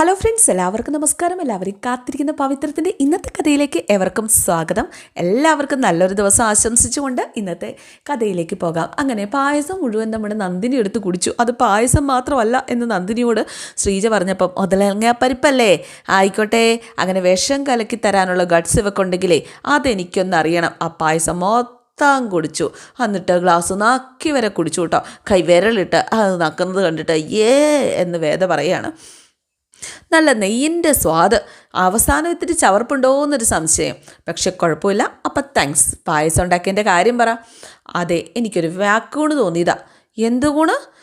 Hello friends എല്ലാവർക്കും നമസ്കാരം. എല്ലാവരും കാത്തിരിക്കുന്ന പവിത്രത്തിന്റെ ഇന്നത്തെ കഥയിലേക്ക് എവർക്കും സ്വാഗതം. എല്ലാവർക്കും നല്ലൊരു ദിവസം ആശംസിച്ചുകൊണ്ട് ഇന്നത്തെ കഥയിലേക്ക് പോകാം. അങ്ങനെ പായസം മുഴുവൻ നമ്മുടെ നന്ദിനി എടുത്ത് കുടിച്ചു. അത് പായസം മാത്രമല്ല എന്ന് നന്ദിനിയോട് ശ്രീജ പറഞ്ഞപ്പം മുതലങ്ങ പരിപ്പല്ലേ? ആയിക്കോട്ടെ. അങ്ങനെ വിഷം കലക്കി തരാനുള്ള ഗഡ്സ് ഇവക്കുണ്ടെങ്കിലേ അതെനിക്കൊന്ന് അറിയണം. ആ പായസം മൊത്തം കുടിച്ചു. എന്നിട്ട് ഗ്ലാസ് നാക്കി വരെ കുടിച്ചു കേട്ടോ. കൈവിരലിട്ട് അത് നക്കുന്നത് കണ്ടിട്ട് ഏ എന്ന് വേദ പറയാണ്. നല്ല നെയ്യിന്റെ സ്വാദ്. അവസാനം ഇത്തിരി ചവർപ്പുണ്ടോ എന്നൊരു സംശയം. പക്ഷെ കുഴപ്പമില്ല. അപ്പം താങ്ക്സ് പായസം ഉണ്ടാക്കിയതിന്റെ കാര്യം പറ. അതെ എനിക്കൊരു വാക്കൂണ് തോന്നിയതാ. എന്തുകൂണ്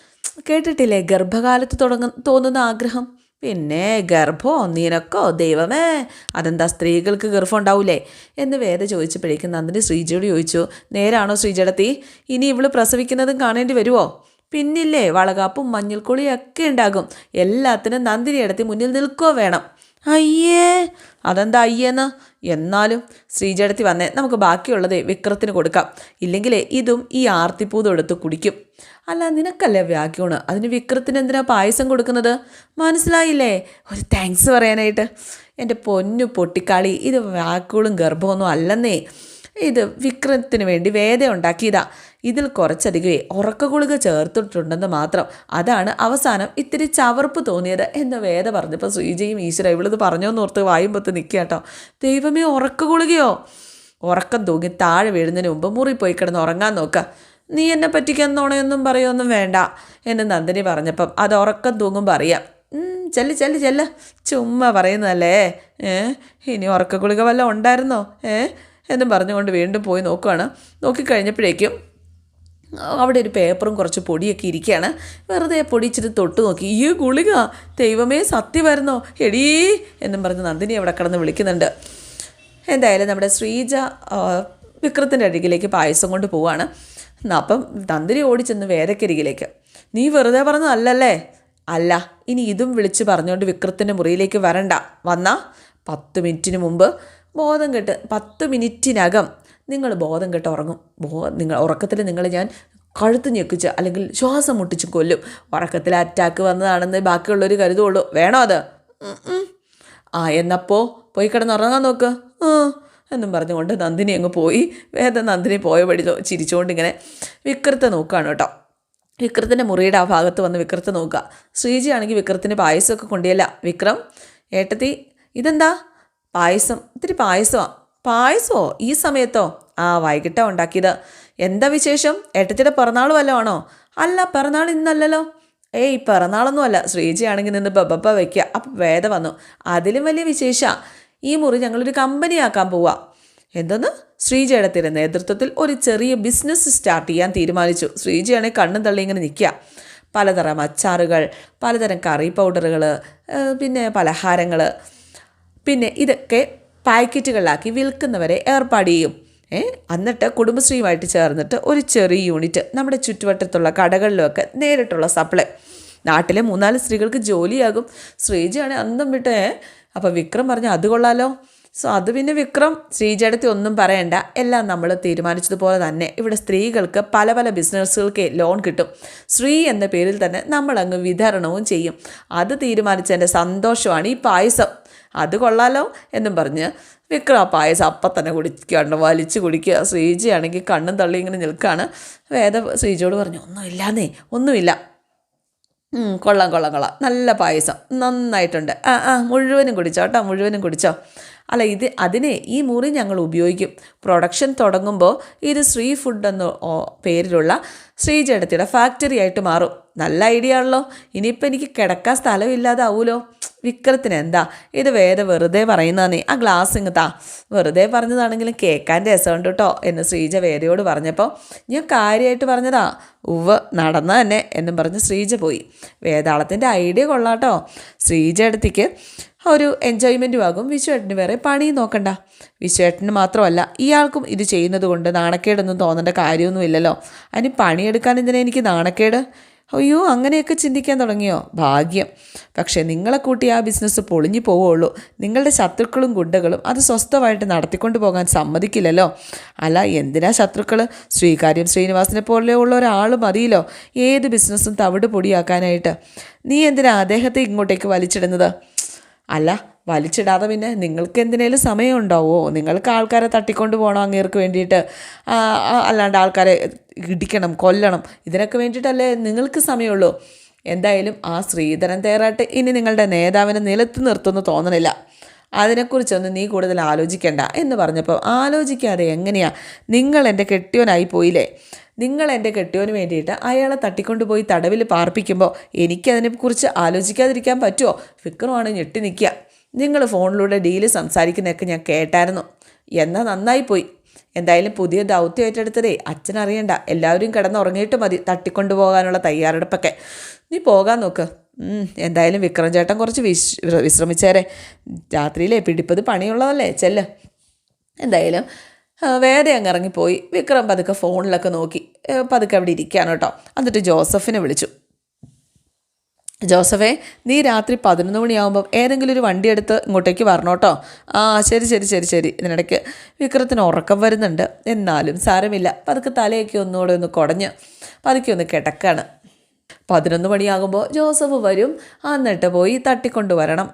കേട്ടിട്ടില്ലേ? ഗർഭകാലത്ത് തുടങ്ങ തോന്നുന്ന ആഗ്രഹം. പിന്നെ ഗർഭമോ നിനക്കോ? ദൈവമേ. അതെന്താ സ്ത്രീകൾക്ക് ഗർഭം ഉണ്ടാവൂലേ എന്ന് വേദ ചോദിച്ചപ്പോഴേക്കും നന്ദിനി ശ്രീജയോട് ചോദിച്ചു. നേരാണോ ശ്രീജടത്തി? ഇനി ഇവൾ പ്രസവിക്കുന്നതും കാണേണ്ടി വരുമോ പിന്നില്ലേ വളകാപ്പും മഞ്ഞൾക്കുളിയും ഒക്കെ ഉണ്ടാകും. എല്ലാത്തിനും നന്ദിനി എടുത്തി മുന്നിൽ നിൽക്കുകയോ വേണം. അയ്യേ അതെന്താ അയ്യേന്ന്? എന്നാലും ശ്രീജടത്തി വന്നേ നമുക്ക് ബാക്കിയുള്ളത് വിക്രത്തിന് കൊടുക്കാം. ഇല്ലെങ്കിലേ ഇതും ഈ ആർത്തിപ്പൂതും എടുത്ത് കുടിക്കും. അല്ല നിനക്കല്ലേ വ്യാക്യൂണ്? അതിന് വിക്രത്തിന് എന്തിനാ പായസം കൊടുക്കുന്നത്? മനസ്സിലായില്ലേ? ഒരു താങ്ക്സ് പറയാനായിട്ട്. എന്റെ പൊന്നു പൊട്ടിക്കാളി ഇത് വാക്കുകളും ഗർഭമൊന്നും അല്ലെന്നേ. ഇത് വിക്രത്തിന് വേണ്ടി വേദ ഉണ്ടാക്കിയതാ. ഇതിൽ കുറച്ചധികമേ ഉറക്കഗുളിക ചേർത്തിട്ടുണ്ടെന്ന് മാത്രം. അതാണ് അവസാനം ഇത്തിരി ചവർപ്പ് തോന്നിയത് എന്ന് വേദ പറഞ്ഞപ്പോൾ ശ്രീജയും ഈശ്വര ഇവളിത് പറഞ്ഞോന്ന് ഓർത്ത് വായുമ്പത്ത് നിൽക്കുക കേട്ടോ ദൈവമേ ഉറക്കഗുളികയോ? ഉറക്കം തൂങ്ങി താഴെ വീഴുന്നതിന് മുമ്പ് മുറി പോയി കിടന്ന് ഉറങ്ങാൻ നോക്കുക നീ എന്നെ പറ്റിക്കാൻ നുണയൊന്നും പറയൊന്നും വേണ്ട എന്ന് നന്ദിനി പറഞ്ഞപ്പം അത് ഉറക്കം തൂങ്ങുമ്പോൾ അറിയാം. ചെല്ല് ചെല്ല് ചെല്ല്. ചുമ്മാ പറയുന്നതല്ലേ? ഏ? ഇനി ഉറക്ക ഗുളിക വല്ലതും ഉണ്ടായിരുന്നോ? ഏ? എന്നും പറഞ്ഞുകൊണ്ട് വീണ്ടും പോയി നോക്കുകയാണ് നോക്കിക്കഴിഞ്ഞപ്പോഴേക്കും അവിടെ ഒരു പേപ്പറും കുറച്ച് പൊടിയൊക്കെ ഇരിക്കുകയാണ്. വെറുതെ പൊടി ഇച്ചിരി തൊട്ട് നോക്കി. ഈ ഗുളിക! ദൈവമേ സത്യമായിരുന്നോ എടീ! എന്നും പറഞ്ഞ് നന്ദിനി അവിടെ കിടന്ന് വിളിക്കുന്നുണ്ട്. എന്തായാലും നമ്മുടെ ശ്രീജ വിക്രത്തിന്റെ അരികിലേക്ക് പായസം കൊണ്ട് പോവാണ്. അപ്പം നന്ദിനി ഓടിച്ചെന്ന് വേദക്കരികിലേക്ക്. നീ വെറുതെ പറഞ്ഞതല്ലല്ലേ അല്ല ഇനി ഇതും വിളിച്ച് പറഞ്ഞുകൊണ്ട് വിക്രത്തിന്റെ മുറിയിലേക്ക് വരണ്ട. വന്നാ പത്ത് മിനിറ്റിന് മുമ്പ്. ബോധം കെട്ട് പത്ത് മിനിറ്റിനകം നിങ്ങൾ ബോധം കെട്ട് ഉറങ്ങും. ബോ നിങ്ങൾ ഉറക്കത്തിൽ നിങ്ങൾ ഞാൻ കഴുത്ത് ഞെക്കിച്ച് അല്ലെങ്കിൽ ശ്വാസം മുട്ടിച്ച് കൊല്ലും. ഉറക്കത്തിൽ അറ്റാക്ക് വന്നതാണെന്ന് ബാക്കിയുള്ളവർ കരുതുള്ളൂ. വേണോ അത്. ആ എന്നപ്പോൾ പോയി കിടന്ന് ഉറങ്ങാൻ നോക്ക്. എന്നും പറഞ്ഞുകൊണ്ട് നന്ദിനി അങ്ങ് പോയി. വേദ നന്ദിനി പോയ വഴി ചിരിച്ചുകൊണ്ട് ഇങ്ങനെ വിക്രത്തെ നോക്കുകയാണ് കേട്ടോ. വിക്രത്തിന്റെ മുറിയുടെ ആ ഭാഗത്ത് വന്ന് വിക്രത്തെ നോക്കുക. ശ്രീജി ആണെങ്കിൽ വിക്രത്തിന് പായസമൊക്കെ കൊണ്ടുവല്ല വിക്രം ഏട്ടത്തി ഇതെന്താ? പായസം ഇത്തിരി പായസമാ. പായസമോ ഈ സമയത്തോ? ആ വൈകിട്ടാ ഉണ്ടാക്കിയത്. എന്താ വിശേഷം? ഏട്ടത്തിയുടെ പിറന്നാൾ വല്ലതും ആണോ അല്ല പിറന്നാൾ ഇന്നല്ലല്ലോ. ഏയ് പിറന്നാളൊന്നും അല്ല. ശ്രീജി ആണെങ്കിൽ നിന്ന് ബബപ്പ വയ്ക്കുക അപ്പം വേദ വന്നു. അതിലും വലിയ വിശേഷ. ഈ മുറി ഞങ്ങളൊരു കമ്പനിയാക്കാൻ പോവാ. എന്തെന്ന്? ശ്രീജയുടെ നേതൃത്വത്തിൽ ഒരു ചെറിയ ബിസിനസ് സ്റ്റാർട്ട് ചെയ്യാൻ തീരുമാനിച്ചു. ശ്രീജയാണെങ്കിൽ കണ്ണും തള്ളി ഇങ്ങനെ നിൽക്കുക. പലതരം അച്ചാറുകൾ പലതരം കറി പൗഡറുകൾ പിന്നെ പലഹാരങ്ങൾ പിന്നെ ഇതൊക്കെ പാക്കറ്റുകളിലാക്കി വിൽക്കുന്നവരെ ഏർപ്പാട് ചെയ്യും. എന്നിട്ട് കുടുംബശ്രീയുമായിട്ട് ചേർന്നിട്ട് ഒരു ചെറിയ യൂണിറ്റ് നമ്മുടെ ചുറ്റുവട്ടത്തുള്ള കടകളിലൊക്കെ നേരിട്ടുള്ള സപ്ലൈ. നാട്ടിലെ മൂന്നാൽ സ്ത്രീകൾക്ക് ജോലിയാകും. ശ്രീജയാണ് അന്തം വിട്ട് അപ്പോൾ വിക്രം പറഞ്ഞു അത് കൊള്ളാലോ. സോ അത് പിന്നെ വിക്രം ശ്രീജടത്തി ഒന്നും പറയണ്ട. എല്ലാം നമ്മൾ തീരുമാനിച്ചതുപോലെ തന്നെ ഇവിടെ സ്ത്രീകൾക്ക് പല പല ബിസിനസ്സുകൾക്ക് ലോൺ കിട്ടും. ശ്രീ എന്ന പേരിൽ തന്നെ നമ്മളങ്ങ് വിതരണവും ചെയ്യും. അത് തീരുമാനിച്ചതിന്റെ സന്തോഷമാണ് ഈ പായസം. അത് കൊള്ളാലോ എന്നും പറഞ്ഞ് വിക്രം ആ പായസം അപ്പം തന്നെ കുടിക്കാണ്ട് വലിച്ച് കുടിക്കുക. ശ്രീജയാണെങ്കിൽ കണ്ണും തള്ളി ഇങ്ങനെ നിൽക്കുകയാണ്. വേദ ശ്രീജിയോട് പറഞ്ഞു ഒന്നുമില്ലാന്നേ ഒന്നുമില്ല. കൊള്ളാം കൊള്ളാം കൊള്ളാം. നല്ല പായസം. നന്നായിട്ടുണ്ട്. ആ ആ മുഴുവനും കുടിച്ചോ കേട്ടോ മുഴുവനും കുടിച്ചോ. അല്ല ഇത് അതിനെ ഈ മുറി ഞങ്ങൾ ഉപയോഗിക്കും. പ്രൊഡക്ഷൻ തുടങ്ങുമ്പോൾ ഇത് ശ്രീ ഫുഡ് എന്ന പേരിലുള്ള ശ്രീജടത്തിയുടെ ഫാക്ടറി ആയിട്ട് മാറും. നല്ല ഐഡിയ ആണല്ലോ. ഇനിയിപ്പോൾ എനിക്ക് കിടക്കാൻ സ്ഥലമില്ലാതാവൂലോ? വിക്രത്തിന് എന്താ ഇത് വേറെ വെറുതെ പറയുന്നതാണേ. ആ ഗ്ലാസ് ഇങ്ങ് താ. വെറുതെ പറഞ്ഞതാണെങ്കിലും കേൾക്കാൻ രസമുണ്ട് കേട്ടോ എന്ന് ശ്രീജ വേദയോട് പറഞ്ഞപ്പോൾ ഞാൻ കാര്യമായിട്ട് പറഞ്ഞതാ. ഉവ് നടന്ന തന്നെ എന്നും പറഞ്ഞ് ശ്രീജ പോയി. വേതാളത്തിന്റെ ഐഡിയ കൊള്ളാട്ടോ. ശ്രീജ അടുത്തേക്ക് ഒരു എൻജോയ്മെന്റും ആകും. വിശ്വേട്ടന് വേറെ പണിയും നോക്കണ്ട. വിശ്വേട്ടന് മാത്രമല്ല ഇയാൾക്കും ഇത് ചെയ്യുന്നത് കൊണ്ട് നാണക്കേടൊന്നും തോന്നേണ്ട കാര്യമൊന്നുമില്ലല്ലോ അതിന് പണിയെടുക്കാൻ എന്തിനാ എനിക്ക് നാണക്കേട്? അയ്യോ അങ്ങനെയൊക്കെ ചിന്തിക്കാൻ തുടങ്ങിയോ? ഭാഗ്യം. പക്ഷേ നിങ്ങളെ കൂട്ടി ആ ബിസിനസ് പൊളിഞ്ഞു പോവുള്ളൂ നിങ്ങളുടെ ശത്രുക്കളും ഗുണ്ടകളും അത് സ്വസ്ഥമായിട്ട് നടത്തിക്കൊണ്ട് പോകാൻ സമ്മതിക്കില്ലല്ലോ. അല്ല എന്തിനാ ശത്രുക്കൾ ശ്രീകാര്യം ശ്രീനിവാസിനെ ഉള്ള ഒരാൾ മതിയല്ലോ. ഏത് ബിസിനസ്സും തവിട് പൊടിയാക്കാനായിട്ട്. നീ എന്തിനാ അദ്ദേഹത്തെ ഇങ്ങോട്ടേക്ക് വലിച്ചിടുന്നത്? അല്ല വലിച്ചിടാതെ പിന്നെ നിങ്ങൾക്ക് എന്തിനേലും സമയം ഉണ്ടാവുമോ നിങ്ങൾക്ക് ആൾക്കാരെ തട്ടിക്കൊണ്ട് പോകണം അങ്ങേർക്ക് വേണ്ടിയിട്ട്. അല്ലാണ്ട് ആൾക്കാരെ ഇടിക്കണം കൊല്ലണം. ഇതിനൊക്കെ വേണ്ടിയിട്ടല്ലേ നിങ്ങൾക്ക് സമയമുള്ളൂ. എന്തായാലും ആ ശ്രീധരൻ തേറാട്ട് ഇനി നിങ്ങളുടെ നേതാവിനെ നിലത്ത് നിർത്തുമെന്ന് തോന്നണില്ല. അതിനെക്കുറിച്ചൊന്നും നീ കൂടുതൽ ആലോചിക്കണ്ട എന്ന് പറഞ്ഞപ്പോൾ ആലോചിക്കാതെ എങ്ങനെയാ? നിങ്ങൾ എന്റെ കെട്ടിയോനായി പോയില്ലേ? നിങ്ങൾ എന്റെ കെട്ടിയോന് വേണ്ടിയിട്ട് അയാളെ തട്ടിക്കൊണ്ടുപോയി തടവിൽ പാർപ്പിക്കുമ്പോൾ എനിക്കതിനെക്കുറിച്ച് ആലോചിക്കാതിരിക്കാൻ പറ്റുമോ? ഫിക്കറുമാണ് ഞെട്ടി നിൽക്കുക. നിങ്ങൾ ഫോണിലൂടെ ഡീൽ സംസാരിക്കുന്നതൊക്കെ ഞാൻ കേട്ടായിരുന്നു. എന്നാൽ നന്നായി പോയി എന്തായാലും പുതിയ ദൗത്യം ഏറ്റെടുത്തതേ അച്ഛനറിയണ്ട. എല്ലാവരും കിടന്നുറങ്ങിയിട്ട് മതി തട്ടിക്കൊണ്ടുപോകാനുള്ള തയ്യാറെടുപ്പൊക്കെ. നീ പോകാൻ നോക്ക്. എന്തായാലും വിക്രം ചേട്ടൻ കുറച്ച് വിശ് വിശ്രമിച്ചേരെ. രാത്രിയിലേ പിടിപ്പത് പണിയുള്ളതല്ലേ? ചെല്ല്. എന്തായാലും വേറെ അങ്ങ് ഇറങ്ങിപ്പോയി. വിക്രം പതുക്കെ ഫോണിലൊക്കെ നോക്കി. പതുക്കെ അവിടെ ഇരിക്കുകയാണ് കേട്ടോ. എന്നിട്ട് ജോസഫിനെ വിളിച്ചു. ജോസഫേ നീ രാത്രി പതിനൊന്ന് മണിയാകുമ്പം ഏതെങ്കിലും ഒരു വണ്ടി എടുത്ത് ഇങ്ങോട്ടേക്ക് വരണം കേട്ടോ ആ ശരി ശരി ശരി ശരി. ഇതിനിടയ്ക്ക് വിക്രത്തിന് ഉറക്കം വരുന്നുണ്ട്. എന്നാലും സാരമില്ല. പതുക്കെ തലയൊക്കെ ഒന്നുകൂടെ ഒന്ന് കുടഞ്ഞ് പതുക്കെ ഒന്ന് കിടക്കാണ്. പതിനൊന്ന് മണിയാകുമ്പോൾ ജോസഫ് വരും. എന്നിട്ട് പോയി തട്ടിക്കൊണ്ടുവരണം.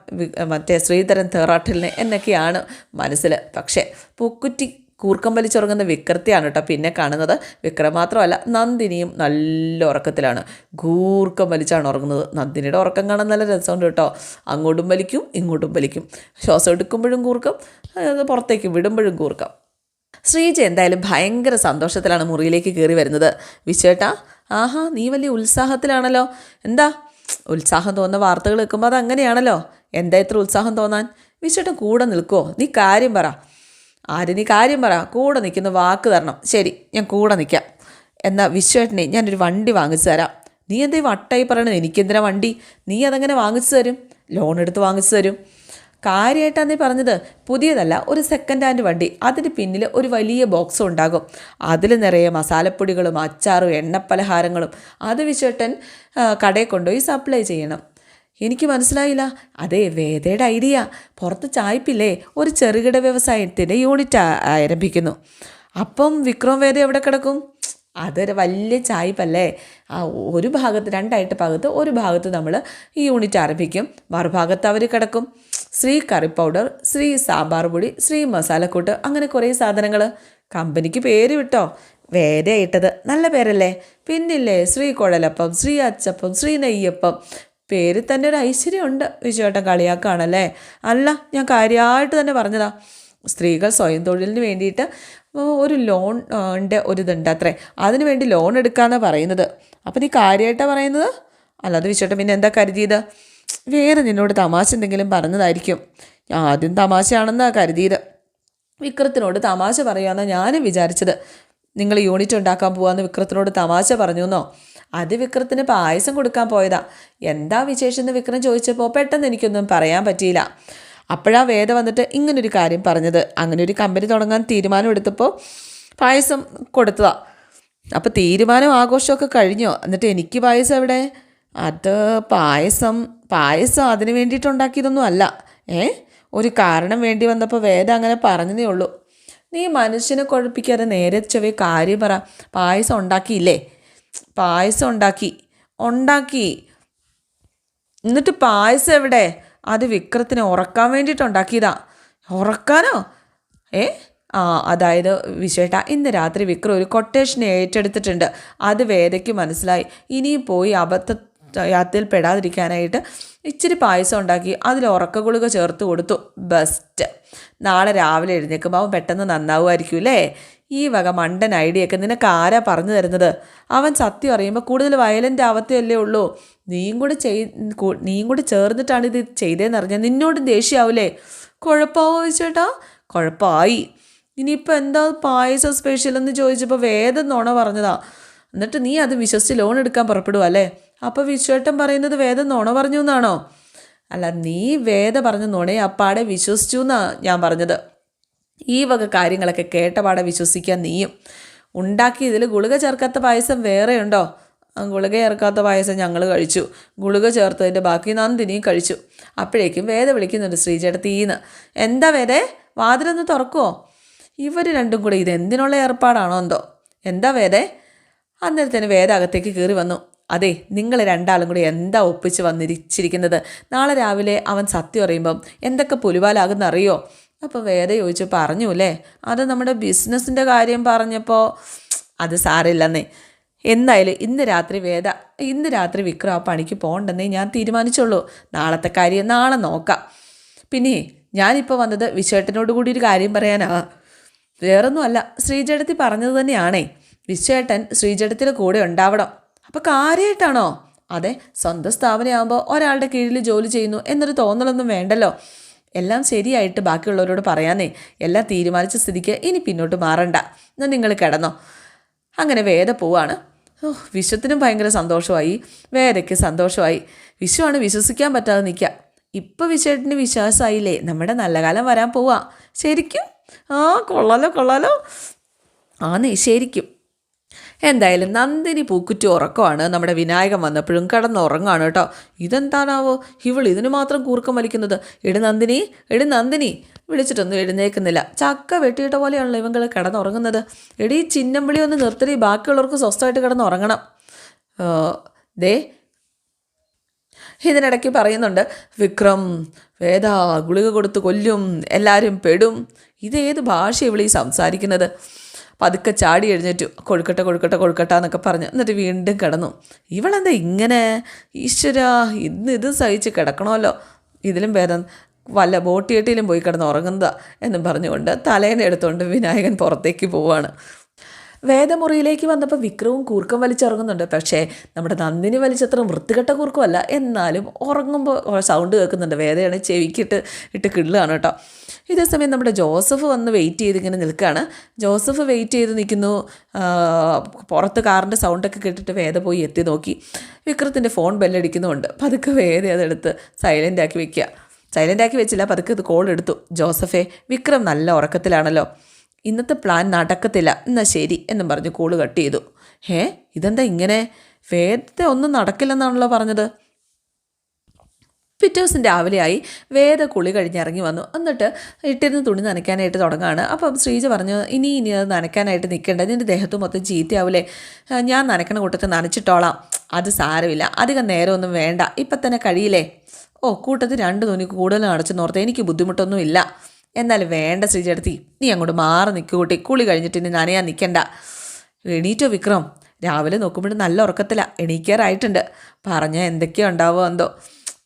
മറ്റേ ശ്രീധരൻ തേറാട്ടിലിനെ എന്നൊക്കെയാണ് മനസ്സിൽ പക്ഷേ പൂക്കുറ്റി കൂർക്കം വലിച്ചുറങ്ങുന്ന വിക്രത്തെയാണ് കേട്ടോ പിന്നെ കാണുന്നത്. വിക്രം മാത്രമല്ല നന്ദിനിയും നല്ല ഉറക്കത്തിലാണ്. കൂർക്കം വലിച്ചാണ് ഉറങ്ങുന്നത്. നന്ദിനിയുടെ ഉറക്കം കാണാൻ നല്ല രസമുണ്ട് കേട്ടോ. അങ്ങോട്ടും വലിക്കും ഇങ്ങോട്ടും വലിക്കും. ശ്വാസം എടുക്കുമ്പോഴും കൂർക്കം പുറത്തേക്ക് വിടുമ്പോഴും കൂർക്കം. ശ്രീജ എന്തായാലും ഭയങ്കര സന്തോഷത്തിലാണ് മുറിയിലേക്ക് കയറി വരുന്നത്. വിശേട്ടാ ആഹാ നീ വലിയ ഉത്സാഹത്തിലാണല്ലോ. എന്താ? ഉത്സാഹം തോന്നുന്ന വാർത്തകൾ കേൾക്കുമ്പോൾ അത് അങ്ങനെയാണല്ലോ എന്താ ഇത്ര ഉത്സാഹം തോന്നാൻ? വിശേട്ടൻ കൂടെ നിൽക്കുമോ നീ കാര്യം പറ. ആര് നീ കാര്യം പറ. കൂടെ നിൽക്കുന്ന വാക്ക് തരണം. ശരി ഞാൻ കൂടെ നിൽക്കാം. എന്നാൽ വിശ്വേട്ടനെ ഞാനൊരു വണ്ടി വാങ്ങിച്ചു തരാം. നീ എന്തേ വട്ടായി പറയണത്? എനിക്കെന്തിനാ വണ്ടി? നീ അതങ്ങനെ വാങ്ങിച്ചു തരും? ലോൺ എടുത്ത് വാങ്ങിച്ചു തരും. കാര്യമായിട്ടാണ് നീ പറഞ്ഞത് പുതിയതല്ല ഒരു സെക്കൻഡ് ഹാൻഡ് വണ്ടി. അതിന് പിന്നിൽ ഒരു വലിയ ബോക്സും ഉണ്ടാകും. അതിൽ നിറയെ മസാലപ്പൊടികളും അച്ചാറും എണ്ണപ്പലഹാരങ്ങളും. അത് വിശ്വട്ടൻ കടയിൽ കൊണ്ടുപോയി സപ്ലൈ ചെയ്യണം. എനിക്ക് മനസ്സിലായില്ല. അതെ വേദയുടെ ഐഡിയ. പുറത്ത് ചായ്പില്ലേ? ഒരു ചെറുകിട വ്യവസായത്തിന്റെ യൂണിറ്റ് ആരംഭിക്കുന്നു. അപ്പം വിക്രം വേദ എവിടെ കിടക്കും? അതൊരു വലിയ ചായ്പല്ലേ? ആ ഒരു ഭാഗത്ത് രണ്ടായിട്ട് ഭാഗത്ത് ഒരു ഭാഗത്ത് നമ്മൾ ഈ യൂണിറ്റ് ആരംഭിക്കും. മറുഭാഗത്ത് അവർ കിടക്കും. ശ്രീ കറി പൗഡർ ശ്രീ സാമ്പാർ പൊടി ശ്രീ മസാലക്കൂട്ട് അങ്ങനെ കുറേ സാധനങ്ങൾ കമ്പനിക്ക് പേര് വിട്ടോ? വേദ ഇട്ടത് നല്ല പേരല്ലേ? പിന്നില്ലേ? ശ്രീ കുഴലപ്പം ശ്രീ അച്ചപ്പം ശ്രീ നെയ്യപ്പം പേര് തന്നെ ഒരു ഐശ്വര്യമുണ്ട് വിജയേട്ടൻ കളിയാക്കാണല്ലേ? അല്ല ഞാൻ കാര്യമായിട്ട് തന്നെ പറഞ്ഞതാ. സ്ത്രീകൾ സ്വയം തൊഴിലിന് വേണ്ടിയിട്ട് ഒരു ലോൺ ഉണ്ട് ഒരു ഇതുണ്ട് അത്രേ. അതിന് വേണ്ടി ലോൺ എടുക്കാമെന്നാണ് പറയുന്നത്. അപ്പം നീ കാര്യമായിട്ടാണ് പറയുന്നത്? അല്ലാതെ വിശ്വട്ടൻ പിന്നെ എന്താ കരുതിയത്? വേറെ നിന്നോട് തമാശ എന്തെങ്കിലും പറഞ്ഞതായിരിക്കും. ആദ്യം തമാശയാണെന്നാണ് കരുതിയത്. വിക്രത്തിനോട് തമാശ പറയാമെന്നാണ് ഞാനും വിചാരിച്ചത്. നിങ്ങൾ യൂണിറ്റ് ഉണ്ടാക്കാൻ പോവാന്ന് വിക്രത്തിനോട് തമാശ പറഞ്ഞു എന്നോ അത് വിക്രത്തിന് പായസം കൊടുക്കാൻ പോയതാ. എന്താ വിശേഷം എന്ന് വിക്രം ചോദിച്ചപ്പോൾ പെട്ടെന്ന് എനിക്കൊന്നും പറയാൻ പറ്റിയില്ല. അപ്പോഴാ വേദ വന്നിട്ട് ഇങ്ങനൊരു കാര്യം പറഞ്ഞത്. അങ്ങനെ ഒരു കമ്പനി തുടങ്ങാൻ തീരുമാനം എടുത്തപ്പോൾ പായസം കൊടുത്തതാ. അപ്പോൾ തീരുമാനം ആഘോഷമൊക്കെ കഴിഞ്ഞോ? എന്നിട്ട് എനിക്ക് പായസം എവിടെ? അത് പായസം പായസം അതിന് വേണ്ടിയിട്ടുണ്ടാക്കിയതൊന്നും അല്ല. ഏ? ഒരു കാരണം വേണ്ടി വന്നപ്പോൾ വേദ അങ്ങനെ പറഞ്ഞതേ ഉള്ളൂ. നീ മനുഷ്യനെ കുഴപ്പിക്കാതെ നേരെ ചെവി കാര്യം പറ. പായസം ഉണ്ടാക്കിയില്ലേ? പായസം ഉണ്ടാക്കി. ഉണ്ടാക്കി. എന്നിട്ട് പായസം എവിടെ? അത് വിക്രത്തിനെ ഉറക്കാൻ വേണ്ടിയിട്ട് ഉണ്ടാക്കിയതാ. ഉറക്കാനോ? ഏ? ആ അതായത് വിശേഷ ഇന്ന് രാത്രി വിക്രം ഒരു കൊട്ടേഷൻ ഏറ്റെടുത്തിട്ടുണ്ട്. അത് വേദയ്ക്ക് മനസ്സിലായി. ഇനിയും പോയി അബദ്ധ യാത്രയിൽ പെടാതിരിക്കാനായിട്ട് ഇച്ചിരി പായസം ഉണ്ടാക്കി അതിൽ ഉറക്ക ഗുളിക ചേർത്ത് കൊടുത്തു. ബെസ്റ്റ് നാളെ രാവിലെ എഴുന്നേൽക്കുമ്പോൾ അവൻ പെട്ടെന്ന് നന്നാവുമായിരിക്കും അല്ലേ? ഈ വക മണ്ടൻ ഐഡിയ ഒക്കെ നിനക്ക് ആരാ പറഞ്ഞു തരുന്നത്? അവൻ സത്യം അറിയുമ്പോൾ കൂടുതൽ വയലന്റ് ആവത്തേയല്ലേ ഉള്ളൂ. നീയും കൂടെ ചെയ് നീയും കൂടെ ചേർന്നിട്ടാണ് ഇത് ചെയ്തതെന്ന് അറിഞ്ഞാൽ നിന്നോട് ദേഷ്യമാവില്ലേ കുഴപ്പമാവോ ചേട്ടാ? കുഴപ്പമായി. ഇനിയിപ്പോൾ എന്താ പായസം സ്പെഷ്യൽ എന്ന് ചോദിച്ചപ്പോൾ വേദം നുണ പറഞ്ഞതാ. എന്നിട്ട് നീ അത് വിശ്വസിച്ച് ലോൺ എടുക്കാൻ പുറപ്പെടുക അല്ലേ? അപ്പോൾ വിശ്വേട്ടൻ പറയുന്നത് വേദം നുണ പറഞ്ഞു എന്നാണോ? അല്ല നീ വേദ പറഞ്ഞ നുണയെ അപ്പാടെ വിശ്വസിച്ചു എന്നാ ഞാൻ പറഞ്ഞത്. ഈ വക കാര്യങ്ങളൊക്കെ കേട്ടപാടെ വിശ്വസിക്കാൻ നീയും. ഉണ്ടാക്കി ഇതിൽ ഗുളിക ചേർക്കാത്ത പായസം വേറെ ഉണ്ടോ? ഗുളിക ചേർക്കാത്ത പായസം ഞങ്ങൾ കഴിച്ചു. ഗുളിക ചേർത്തതിന്റെ ബാക്കി നന്ദിനിയും കഴിച്ചു. അപ്പോഴേക്കും വേദ വിളിക്കുന്നുണ്ട് ശ്രീചേട്ടത്തീന്ന് എന്താ വേദേ? വാതിലൊന്ന് തുറക്കുമോ ഇവർ രണ്ടും കൂടെ ഇത് എന്തിനുള്ള ഏർപ്പാടാണോ എന്തോ? എന്താ വേദേ? അന്നേരത്തേന് വേദ അകത്തേക്ക് കയറി വന്നു. അതെ നിങ്ങൾ രണ്ടാളും കൂടി എന്താ ഒപ്പിച്ച് വന്നിരിച്ചിരിക്കുന്നത്? നാളെ രാവിലെ അവൻ സത്യം അറിയുമ്പം എന്തൊക്കെ പുലിവാലാകുന്ന അറിയോ അപ്പോൾ വേറെ ചോദിച്ചു പറഞ്ഞു അല്ലേ അത് നമ്മുടെ ബിസിനസ്സിന്റെ കാര്യം പറഞ്ഞപ്പോൾ അത് സാരില്ലെന്നേ എന്തായാലും ഇന്ന് രാത്രി വേദ ഇന്ന് രാത്രി വിക്രം ആ പണിക്ക് പോകണ്ടെന്നേ ഞാൻ തീരുമാനിച്ചുള്ളൂ. നാളത്തെ കാര്യം നാളെ നോക്കാം. പിന്നെ ഞാനിപ്പോൾ വന്നത് വിശ്വേട്ടനോട് കൂടി ഒരു കാര്യം പറയാനാ. വേറൊന്നുമല്ല ശ്രീജടത്തി പറഞ്ഞത് തന്നെയാണേ. വിശ്വേട്ടൻ ശ്രീജടത്തിന്റെ കൂടെ ഉണ്ടാവണം. അപ്പോൾ കാര്യമായിട്ടാണോ അതെ സ്വന്തം സ്ഥാപനമാകുമ്പോൾ ഒരാളുടെ കീഴിൽ ജോലി ചെയ്യുന്നു എന്നൊരു തോന്നലൊന്നും വേണ്ടല്ലോ. എല്ലാം ശരിയായിട്ട് ബാക്കിയുള്ളവരോട് പറയാനേ. എല്ലാം തീരുമാനിച്ച സ്ഥിതിക്ക് ഇനി പിന്നോട്ട് മാറണ്ട. എന്നാൽ നിങ്ങൾ കിടന്നോ. അങ്ങനെ വേദ പോവാണ്. ഓ വിശ്വത്തിനും ഭയങ്കര സന്തോഷമായി. വേദയ്ക്ക് സന്തോഷമായി. വിശ്വമാണ് വിശ്വസിക്കാൻ പറ്റാതെ നിൽക്കുക ഇപ്പോൾ വിശ്വേട്ടന് വിശ്വാസമായില്ലേ നമ്മുടെ നല്ല കാലം വരാൻ പോവാ. ശരിക്കും? ആ കൊള്ളാലോ കൊള്ളാലോ. ആന്നേ ശരിക്കും. എന്തായാലും നന്ദിനി പൂക്കുറ്റി ഉറക്കമാണ്. നമ്മുടെ വിനായകൻ വന്നപ്പോഴും കിടന്നുറങ്ങാണ് കേട്ടോ. ഇതെന്താണാവോ? ഇവൾ ഇതിന് മാത്രം കൂർക്കം വലിക്കുന്നത്. എടി നന്ദിനി എടി നന്ദിനി. വിളിച്ചിട്ടൊന്നും എഴുന്നേക്കുന്നില്ല ചക്ക വെട്ടിയിട്ട പോലെയാണല്ലോ ഇവങ്ങൾ കിടന്നുറങ്ങുന്നത്. എടി ചിഹ്നം വിളി ഒന്ന് നിർത്തടി. ബാക്കിയുള്ളവർക്ക് സ്വസ്ഥമായിട്ട് കിടന്നുറങ്ങണം. ദേ. ഇതിനിടയ്ക്ക് പറയുന്നുണ്ട് വിക്രം വേദ ഗുളിക കൊടുത്ത് കൊല്ലും. എല്ലാവരും പെടും. ഇതേത് ഭാഷ ഇവളീ സംസാരിക്കുന്നത്. പതുക്കെ ചാടി എഴുന്നേറ്റു. കൊഴുക്കട്ട കൊഴുക്കട്ട കൊഴുക്കട്ട എന്നൊക്കെ പറഞ്ഞ്. എന്നിട്ട് വീണ്ടും കിടന്നു. ഇവളെന്താ ഇങ്ങനെ? ഈശ്വര ഇന്ന് ഇത് സഹിച്ച് കിടക്കണമല്ലോ. ഇതിലും ഭേദം. വല്ല ബോട്ടിയേട്ടിയിലും പോയി കിടന്ന് ഉറങ്ങുന്നതാ എന്നും പറഞ്ഞുകൊണ്ട് തലേനെ എടുത്തുകൊണ്ട് വിനായകൻ പുറത്തേക്ക് പോവാണ്. വേദമുറിയിലേക്ക് വന്നപ്പോൾ വിക്രവും കൂർക്കം വലിച്ചിറങ്ങുന്നുണ്ട്. പക്ഷേ നമ്മുടെ നന്ദിനി വലിച്ചത്ര വൃത്തികെട്ട കൂർക്കുമല്ല. എന്നാലും ഉറങ്ങുമ്പോൾ സൗണ്ട് കേൾക്കുന്നുണ്ട്. വേദയാണ് ചെവിക്കിട്ട് ഇട്ട് കിള്ളുകയാണ് കേട്ടോ. ഇതേ സമയം നമ്മുടെ ജോസഫ് വന്ന് വെയിറ്റ് ചെയ്ത് ഇങ്ങനെ നിൽക്കുകയാണ് ജോസഫ് വെയിറ്റ് ചെയ്ത് നിൽക്കുന്നു. പുറത്ത് കാറിന്റെ സൗണ്ടൊക്കെ കേട്ടിട്ട് വേദ പോയി എത്തി നോക്കി. വിക്രത്തിന്റെ ഫോൺ ബെല്ലടിക്കുന്നുണ്ട് പതുക്കെ വേദ അതെടുത്ത് സൈലന്റ് ആക്കി വെക്കുക സൈലന്റ് ആക്കി വെച്ചില്ല പതുക്കെ ഇത് കോൾ എടുത്തു. ജോസഫെ വിക്രം നല്ല ഉറക്കത്തിലാണല്ലോ. ഇന്നത്തെ പ്ലാൻ നടക്കത്തില്ല. എന്നാൽ ശരി എന്നും പറഞ്ഞ് കോൾ കട്ട് ചെയ്തു. ഹേ ഇതെന്താ ഇങ്ങനെ? വേദത്തെ ഒന്നും നടക്കില്ലെന്നാണല്ലോ പറഞ്ഞത്. പിറ്റേ ദിവസം രാവിലെയായി വേദ കുളി കഴിഞ്ഞിറങ്ങി വന്നു. എന്നിട്ട് ഇട്ടിരുന്ന് തുണി നനയ്ക്കാനായിട്ട് തുടങ്ങുകയാണ് അപ്പം ശ്രീജ പറഞ്ഞു ഇനി ഇനി അത് നനയ്ക്കാനായിട്ട് നിൽക്കേണ്ട. നിന്റെ ദേഹത്ത് മൊത്തം ചീത്തയാവില്ലേ ഞാൻ നനയ്ക്കണ കൂട്ടത്തിൽ നനച്ചിട്ടോളാം. അത് സാരമില്ല. അധികം നേരമൊന്നും വേണ്ട. ഇപ്പം തന്നെ കഴിയില്ലേ? ഓ കൂട്ടത്തിൽ രണ്ട് തുണി കൂടുതൽ അടച്ചു നോർത്ത് എനിക്ക് ബുദ്ധിമുട്ടൊന്നും ഇല്ല എന്നാലും വേണ്ട ശ്രീജടത്തി നീ അങ്ങോട്ട് മാറി നിൽക്കൂ കൂട്ടി. കുളി കഴിഞ്ഞിട്ട് ഇനി നനയാൻ നിൽക്കണ്ട. എണീറ്റോ വിക്രം? രാവിലെ നോക്കുമ്പോഴും നല്ല ഉറക്കത്തില. എണീക്കാറായിട്ടുണ്ട്. പറഞ്ഞാൽ എന്തൊക്കെയോ ഉണ്ടാവുമോ എന്തോ.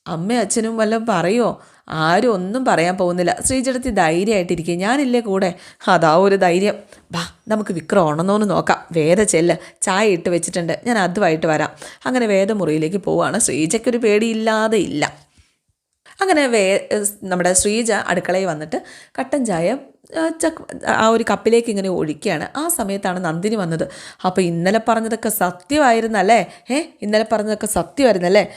അമ്മയും അച്ഛനും വല്ലതും പറയുമോ ആരും ഒന്നും പറയാൻ പോകുന്നില്ല. ശ്രീജടത്തി ധൈര്യമായിട്ടിരിക്കുക ഞാനില്ലേ കൂടെ? അതാ ഒരു ധൈര്യം. വാ നമുക്ക് വിക്രം ഉണന്നോന്ന് നോക്കാം. വേദ ചെല്ല്. ചായ ഇട്ട് വെച്ചിട്ടുണ്ട്. ഞാൻ അതുമായിട്ട് വരാം. അങ്ങനെ വേദമുറിയിലേക്ക് പോവുകയാണ് ശ്രീജയ്ക്കൊരു പേടിയില്ലാതെ ഇല്ല. അങ്ങനെ വേ നമ്മുടെ ശ്രീജ അടുക്കളയിൽ വന്നിട്ട് കട്ടൻ ചായ ചക്ക് ആ ഒരു കപ്പിലേക്ക് ഇങ്ങനെ ഒഴിക്കുകയാണ്. ആ സമയത്താണ് നന്ദിനി വന്നത്. അപ്പോൾ ഇന്നലെ പറഞ്ഞതൊക്കെ സത്യമായിരുന്നല്ലേ? ഏ ഇന്നലെ പറഞ്ഞതൊക്കെ സത്യമായിരുന്നല്ലേ?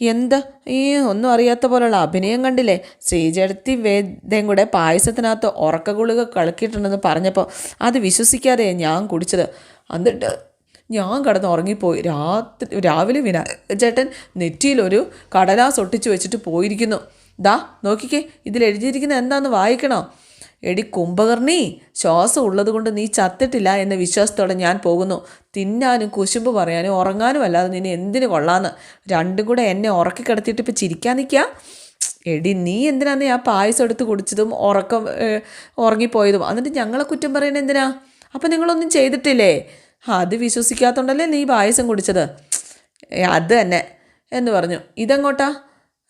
എന്ത്? ഈ ഒന്നും അറിയാത്ത പോലുള്ള അഭിനയം കണ്ടില്ലേ? ശ്രീജടത്തി വേദയും കൂടെ പായസത്തിനകത്ത് ഉറക്ക ഗുളിക കളിക്കിയിട്ടുണ്ടെന്ന് പറഞ്ഞപ്പോൾ അത് വിശ്വസിക്കാതെ ഞാൻ കുടിച്ചത്. എന്നിട്ട് ഞാൻ കിടന്ന് ഉറങ്ങിപ്പോയി. രാത്രി രാവിലെ വിന ചേട്ടൻ നെറ്റിയിലൊരു കടലാസ് ഒട്ടിച്ച് വെച്ചിട്ട് പോയിരിക്കുന്നു. ദാ നോക്കിക്കേ ഇതിൽ എഴുതിയിരിക്കുന്നത് എന്താണെന്ന് വായിക്കണോ? എടി കുംഭകർണി ശ്വാസം ഉള്ളതുകൊണ്ട് നീ ചത്തിട്ടില്ല എന്ന വിശ്വാസത്തോടെ ഞാൻ പോകുന്നു. തിന്നാനും കുശുമ്പ് പറയാനും ഉറങ്ങാനും അല്ലാതെ നിന്നെ എന്തിനു കൊള്ളാന്ന്? രണ്ടും കൂടെ എന്നെ ഉറക്കി കിടത്തിയിട്ട് ഇപ്പം ചിരിക്കാൻ നിൽക്കുക എടി നീ എന്തിനാന്ന് ആ പായസം എടുത്ത് കുടിച്ചതും ഉറക്കം ഉറങ്ങിപ്പോയതും? എന്നിട്ട് ഞങ്ങളെ കുറ്റം പറയണ എന്തിനാ? അപ്പം നിങ്ങളൊന്നും ചെയ്തിട്ടില്ലേ? അത് വിശ്വസിക്കാത്തോണ്ടല്ലേ നീ പായസം കുടിച്ചത്? അത് തന്നെ എന്ന് പറഞ്ഞു. ഇതെങ്ങോട്ടാ?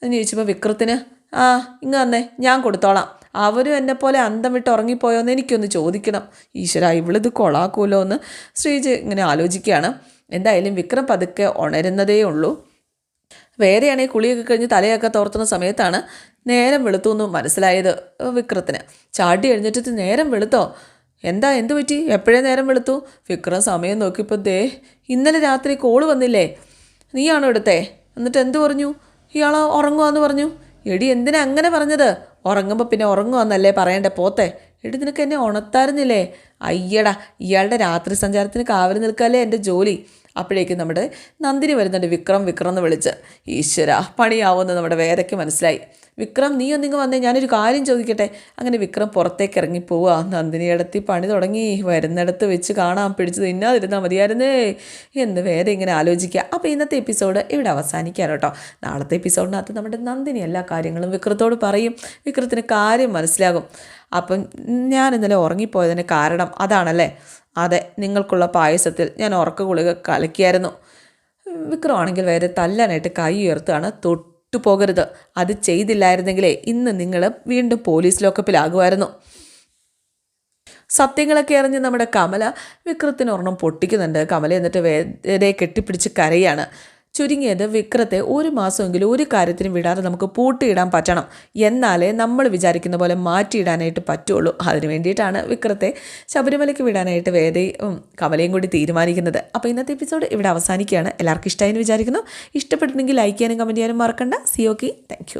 എന്ന് ചോദിച്ചപ്പോൾ വിക്രത്തിന്. ആ ഇങ്ങ് തന്നെ ഞാൻ കൊടുത്തോളാം. അവരും എന്നെ പോലെ അന്തം വിട്ട് ഉറങ്ങിപ്പോയോന്ന് എനിക്കൊന്ന് ചോദിക്കണം. ഈശ്വര ഇവളിത് കൊളാക്കൂലോ എന്ന് ശ്രീജ് ഇങ്ങനെ ആലോചിക്കുകയാണ്. എന്തായാലും വിക്രം പതുക്കെ ഉണരുന്നതേ ഉള്ളൂ. വേറെയാണെങ്കിൽ കുളിയൊക്കെ കഴിഞ്ഞ് തലയൊക്കെ തോർത്തുന്ന സമയത്താണ് നേരം വെളുത്തു എന്ന് മനസ്സിലായത് വിക്രത്തിന്. ചാടി എഴുന്നേറ്റത്ത് നേരം വെളുത്തോ? എന്താ എന്ത് പറ്റി? എപ്പോഴേ നേരം വെളുത്തു? വിക്രം സമയം നോക്കിയപ്പോൾ ദേ ഇന്നലെ രാത്രി കോൾ വന്നില്ലേ? നീയാണോ എടുത്തേ? എന്നിട്ട് എന്ത് പറഞ്ഞു? ഇയാൾ ഉറങ്ങുവാന്ന് പറഞ്ഞു. എടി എന്തിനാ അങ്ങനെ പറഞ്ഞത്? ഉറങ്ങുമ്പോൾ പിന്നെ ഉറങ്ങുവാന്നല്ലേ പറയണ്ടേ? പോത്തെ. എടി നിനക്ക് എന്നെ ഉണർത്തായിരുന്നില്ലേ അയ്യടാ ഇയാളുടെ രാത്രി സഞ്ചാരത്തിന് കാവൽ നിൽക്കല്ലേ എന്റെ ജോലി? അപ്പോഴേക്കും നമ്മുടെ നന്ദിനി വരുന്നുണ്ട്. വിക്രം വിക്രം എന്ന് വിളിച്ച്. ഈശ്വര പണിയാവുമെന്ന് നമ്മുടെ വേദയ്ക്ക് മനസ്സിലായി. വിക്രം നീ ഒന്നിങ്ങ് വന്നേ ഞാനൊരു കാര്യം ചോദിക്കട്ടെ. അങ്ങനെ വിക്രം പുറത്തേക്ക് ഇറങ്ങി പോവുക നന്ദിനിയടത്തി പണി തുടങ്ങി. വരുന്നിടത്ത് വെച്ച് കാണാം. പിടിച്ച് തിന്നാതിരുന്നാൽ മതിയായിരുന്നേ. എന്ന് വേറെ ഇങ്ങനെ ആലോചിക്കുക. അപ്പോൾ ഇന്നത്തെ എപ്പിസോഡ് ഇവിടെ അവസാനിക്കാം കേട്ടോ. നാളത്തെ എപ്പിസോഡിനകത്ത് നമ്മുടെ നന്ദിനി എല്ലാ കാര്യങ്ങളും വിക്രത്തോട് പറയും. വിക്രത്തിന് കാര്യം മനസ്സിലാകും. അപ്പം ഞാൻ ഇന്നലെ ഉറങ്ങിപ്പോയതിന് കാരണം അതാണല്ലേ? അതെ നിങ്ങൾക്കുള്ള പായസത്തിൽ ഞാൻ ഉറക്ക ഗുളിക കലക്കിയായിരുന്നു. വിക്രമാണെങ്കിൽ വേറെ തല്ലാനായിട്ട് കൈ ഉയർത്തുകയാണ്. തൊട്ടു പോകരുത് അത് ചെയ്തില്ലായിരുന്നെങ്കിലേ ഇന്ന് നിങ്ങൾ വീണ്ടും പോലീസ് ലോക്കപ്പിലാകുമായിരുന്നു. സത്യങ്ങളൊക്കെ അറിഞ്ഞ് നമ്മുടെ കമല വിക്രത്തിനൊരെണ്ണം പൊട്ടിക്കുന്നുണ്ട്. കമല എന്നിട്ട് വേറെ കെട്ടിപ്പിടിച്ച് കരയാണ്. ചുരുങ്ങിയത് വിക്രത്തെ ഒരു മാസമെങ്കിലും ഒരു കാര്യത്തിനും വിടാതെ നമുക്ക് പൂട്ടിയിടാൻ പറ്റണം. എന്നാലേ നമ്മൾ വിചാരിക്കുന്ന പോലെ മാറ്റിയിടാനായിട്ട് പറ്റുള്ളൂ. അതിന് വേണ്ടിയിട്ടാണ് വിക്രത്തെ ശബരിമലയ്ക്ക് വിടാനായിട്ട് വേദയും കമലയും കൂടി തീരുമാനിക്കുന്നത്. അപ്പോൾ ഇന്നത്തെ എപ്പിസോഡ് ഇവിടെ അവസാനിക്കുകയാണ്. എല്ലാവർക്കും ഇഷ്ടമായി എന്ന് വിചാരിക്കുന്നു. ഇഷ്ടപ്പെട്ടിട്ടുണ്ടെങ്കിൽ ലൈക്ക് ചെയ്യാനും കമന്റ് ചെയ്യാനും മറക്കണ്ട. C okay thank